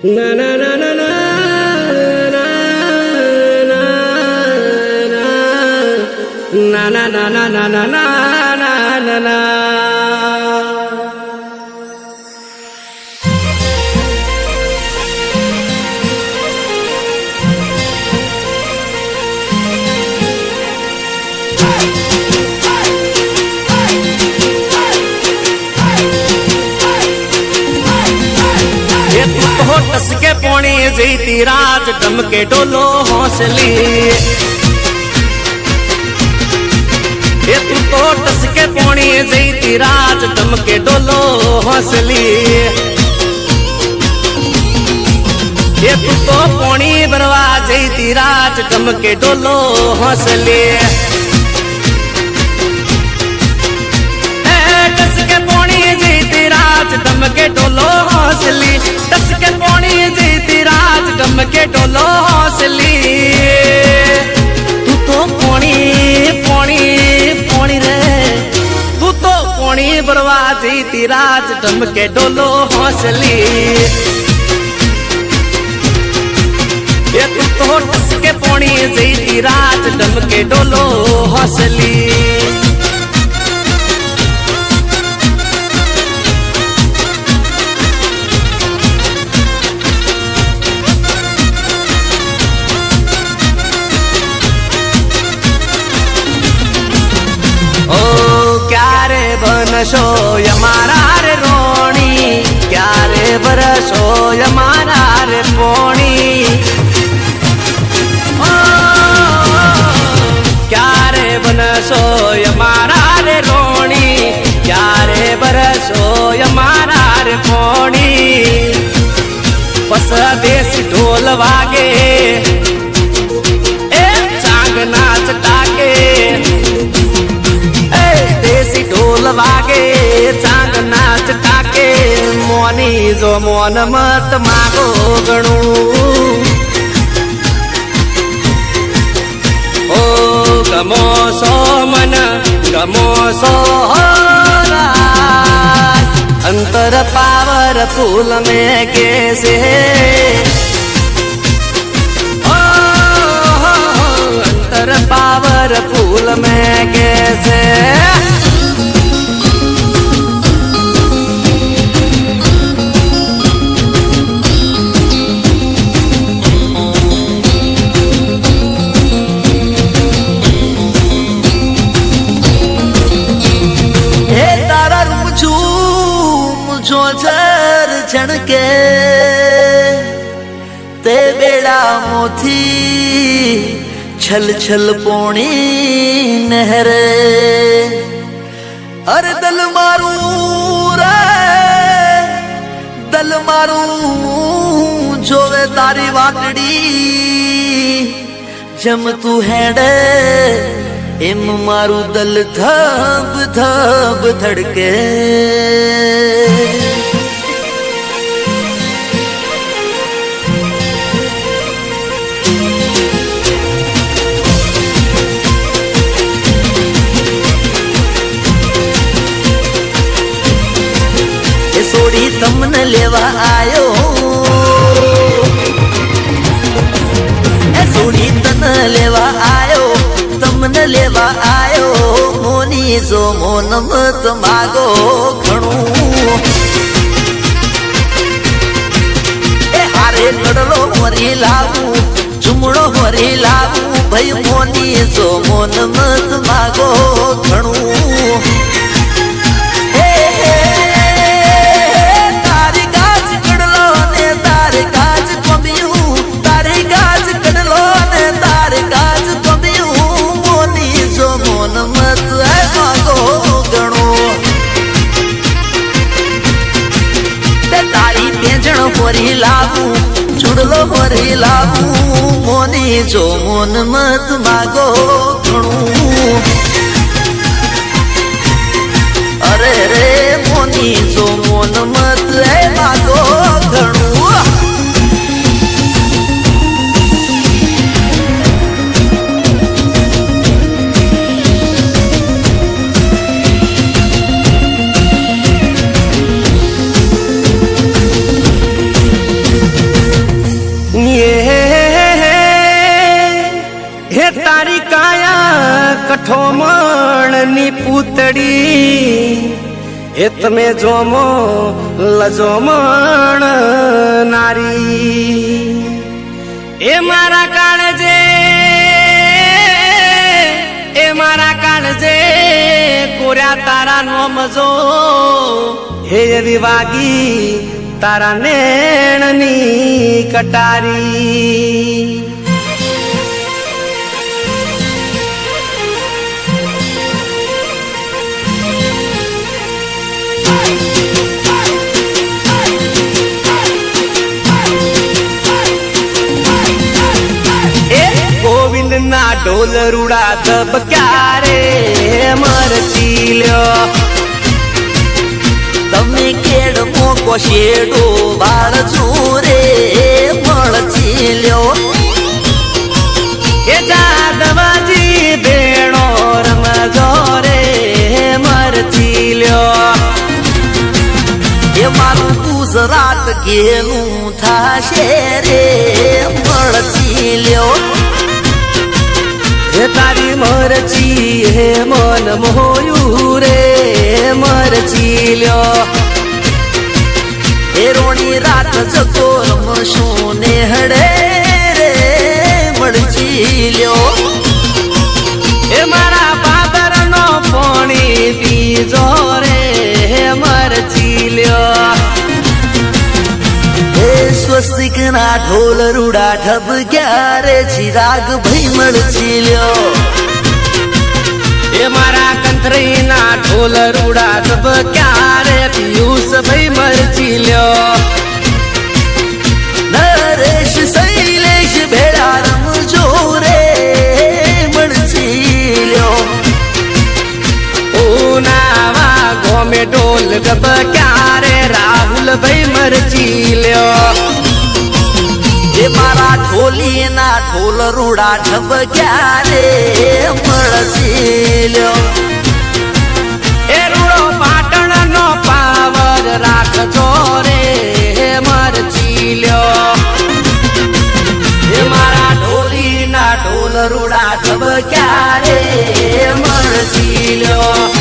Na na na na na na na na na na na na na હો ટસકે પોણી જઈતી રાત ડમકે ડોલો હોસલી. એ તું તો ટસકે પોણી જઈતી રાત ડમકે ડોલો હોસલી. એ તું તો પોણી ભરવા જઈતી રાત ડમકે ડોલો હોસલી. ભરવાજી તિરાજ ઢમકે ડોલો હોસલી. એ તું તો ટસકે પોણી જઈ તિરાજ ઢમકે ડોલો હોસલી. બનશો અમારા રે રોણી, ક્યારે વરસો અમારા રે પોણી ક્યારે બનશો અમારા રે રોણી, ક્યારે વરસો અમારા રે પોણી પસ દેશ ઢોલ વાગે જો મોન મત માગો ગણું. ઓ ગમો સો મન, ગમો સો અંતર પાવર ફૂલ મે કેસે અંતર પાવર ફૂલ મે કેસે છણકે તે બેડા મોથી છલ છલ પોણી નહેરે. અરે દલ મારું રે, દલ મારું જોવે તારી વાટડી જમ તું હેડે, એમ મારું દલ ધબ ધબ ધડકે. લેવા આયો સુની તન લેવા આયો, તમને લેવા આયો મોની જો મોન મત માગો ઘણું. એ હારે લડલો મરી લાવું ચુમડો મરી લાવું. ભાઈ મોની જો મોન મત માગો પેંજણ લાવું ચૂડલો ફરી લાવું મોની જો મન મત માગો ઘણું થોમણની પૂતળી. એ તમે જોમો, લજો લજોમણ નારી. એ મારા કાળજે એ મારા કાળજે કોર્યા તારા નો મજો. હે એવી વાગી તારા નેણની કટારી. ના ઢોલ રૂડા ધબ ક્યારે મરચી લ્યો તમે કેડ મોકો શેડો બાળ ચૂરે મળચી લ્યો ગુજરાત કેનું થાશે રે મળતી લ્યો. હે તારી મરચી હે મન મોયું રે મરચી લ્યો. હે રોણી રાત જતો રમશું ને હડે રે મળચી લ્યો. એ મારા પાદર નો પાણી પીજો. એ સ્વસ્તિક ના ઢોલ રૂડા ઢબ ક્યારે ચિરાગ ભીમળ ચીલ્યો લ્યો? એ મારા કંથરી ના ઢોલ રૂડા તબ ક્યારે પિયુષ ભીમળ ચીલ્યો લ્યો? નરેશ શૈલેષ ભેળા રમજો રે મળચી લ્યો. ઉનાવા ગોમે ઢોલ ગબ ના ઢોલ રૂડા ઢબ ક્યારે મળચી લ્યો. એ રૂડો પાટણ નો પાવર રે ઢોલી રૂડા ઢબ ક્યારે મરચી લ્યો.